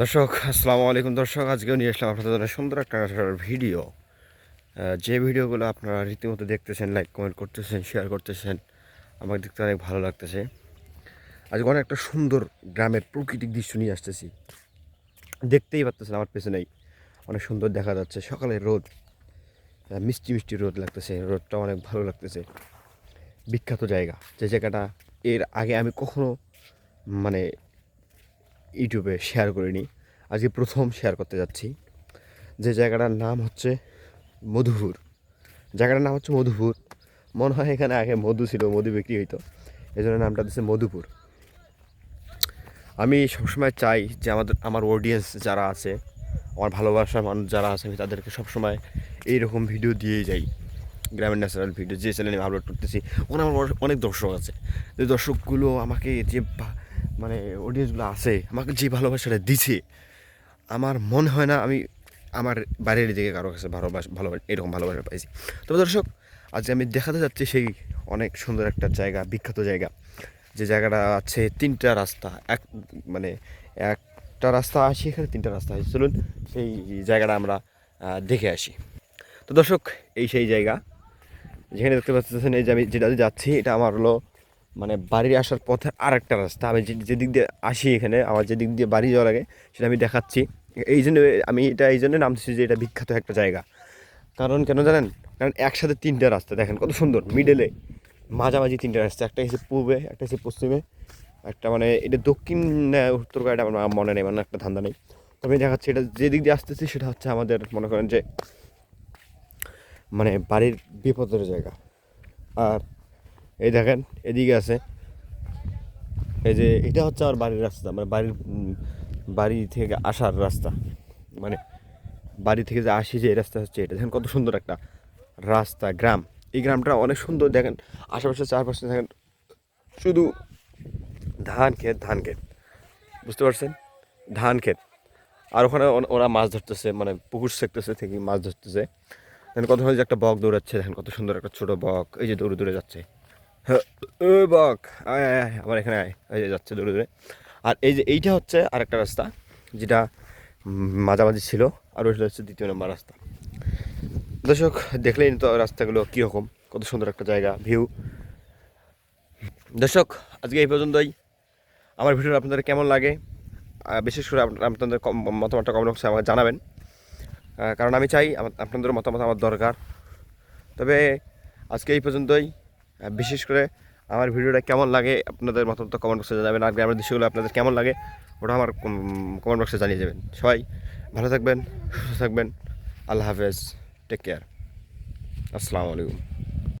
দর্শক, আসসালামু আলাইকুম দর্শক। আজকেও নিয়ে আসলাম আপনাদের জন্য সুন্দর একটা ভিডিও। যে ভিডিওগুলো আপনারা রীতিমতো দেখতেছেন লাইক কমেন্ট করতেছেন শেয়ার করতেছেন, আমাকে দেখতে অনেক ভালো লাগতেছে। আজকে অনেক একটা সুন্দর গ্রামের প্রকৃতিক দৃশ্য নিয়ে আসতেছি। দেখতেই পারতেছেন আমার পেছনেই। অনেক সুন্দর দেখা যাচ্ছে। সকালে রোদ মিষ্টি মিষ্টি রোদ লাগতেছে। রোদটা অনেক ভালো লাগতেছে। বিখ্যাত জায়গা। যে জায়গাটা এর আগে আমি কখনো মানে ইউটিউবে শেয়ার করিনি। আজকে প্রথম শেয়ার করতে যাচ্ছি। যে জায়গাটার নাম হচ্ছে মধুপুর। জায়গাটার নাম হচ্ছে মধুপুর। মনে হয় এখানে আগে মধু ছিল, মধু বিক্রি হইতো। এই জন্য নামটা দিচ্ছে মধুপুর। আমি সবসময় চাই যে আমাদের, আমার অডিয়েন্স যারা আছে, আমার ভালোবাসার মানুষ যারা আছে, আমি তাদেরকে সবসময় এইরকম ভিডিও দিয়েই যাই। গ্রামের ন্যাচারাল ভিডিও যে চ্যানেলে আমি আপলোড করতেছি। ওখানে আমার অনেক দর্শক আছে। যে দর্শকগুলো আমাকে যে মানে অডিয়েন্সগুলো আছে, আমাকে যে ভালোবাসাটা দিছে, আমার মনে হয় না আমি আমার বাইরের দিকে কারও কাছে ভালোবাসা ভালো এরকম ভালোবাসা পাইছি। তবে দর্শক আজ আমি দেখাতে যাচ্ছি সেই অনেক সুন্দর একটা জায়গা, বিখ্যাত জায়গা। যে জায়গাটা আছে তিনটা রাস্তা, এক মানে একটা রাস্তা আসি এখানে, তিনটা রাস্তা আছে। চলুন সেই জায়গাটা আমরা দেখে আসি। তো দর্শক, এই সেই জায়গা, যেখানে দেখতে পাচ্ছেন এই যে আমি যেটা যাচ্ছি, এটা আমার হলো মানে বাড়ি আসার পথে আর একটা রাস্তা। আমি যেদিক দিয়ে আসি এখানে, আমার যেদিক দিয়ে বাড়ি যাওয়া লাগে সেটা আমি দেখাচ্ছি। এই জন্য আমি এটা এই জন্য নামছি যে এটা বিখ্যাত একটা জায়গা। কারণ কেন জানেন? কারণ একসাথে তিনটা রাস্তা, দেখেন কত সুন্দর। মিডেলে মাঝামাঝি তিনটা রাস্তা, একটা হচ্ছে পূর্বে, একটা হচ্ছে পশ্চিমে, একটা মানে এটা দক্ষিণ উত্তর এটা আমার মনে নেই মানে একটা ধান্দা নেই। তবে দেখাচ্ছি, এটা যেদিক দিয়ে আসতেছি সেটা হচ্ছে আমাদের, মনে করেন যে মানে বাড়ির বিপদের জায়গা। আর এই দেখেন, এদিকে আছে। এই যে এটা হচ্ছে আমার বাড়ির রাস্তা মানে বাড়ির বাড়ি থেকে আসার রাস্তা। মানে বাড়ি থেকে যে আসি যে এই রাস্তা হচ্ছে এটা। দেখেন কত সুন্দর একটা রাস্তা, গ্রাম। এই গ্রামটা অনেক সুন্দর, দেখেন আশেপাশে চারপাশে দেখেন শুধু ধান ক্ষেত ধান ক্ষেত। বুঝতে পারছেন? ধান ক্ষেত। আর ওখানে ওরা মাছ ধরতেছে মানে পুকুর সেকতেছে থেকে মাছ ধরতেছে। দেখেন কত যে একটা বক দৌড়াচ্ছে, দেখেন কত সুন্দর একটা ছোট বক, এই যে দৌড়ে দৌড়ে যাচ্ছে। বক। আয় আমার এখানে আয়। এই যাচ্ছে দূরে দূরে আর এই যে এইটা হচ্ছে আরেকটা রাস্তা, যেটা মাঝামাঝি ছিল, আর ওইটা হচ্ছে দ্বিতীয় নম্বর রাস্তা। দর্শক, দেখলেই তো রাস্তাগুলো কীরকম, কত সুন্দর একটা জায়গা, ভিউ। দর্শক, আজকে এই পর্যন্তই। আমার ভিডিও আপনাদের কেমন লাগে বিশেষ করে আপনাদের কম- মতামতটা কমেন্ট বক্সে আমাকে জানাবেন। কারণ আমি চাই আপনাদের মতামত আমার দরকার। তবে আজকে এই পর্যন্তই। বিশেষ করে আমার ভিডিওটা কেমন লাগে আপনাদের মতামত কমেন্ট বক্সে জানাবেন, আর গ্রামের দৃশ্যগুলো আপনাদের কেমন লাগে ওটা আমার কমেন্ট বক্সে জানিয়ে যাবেন সবাই ভালো থাকবেন, সুস্থ থাকবেন, আল্লাহ হাফেজ টেক কেয়ার আসসালামু আলাইকুম।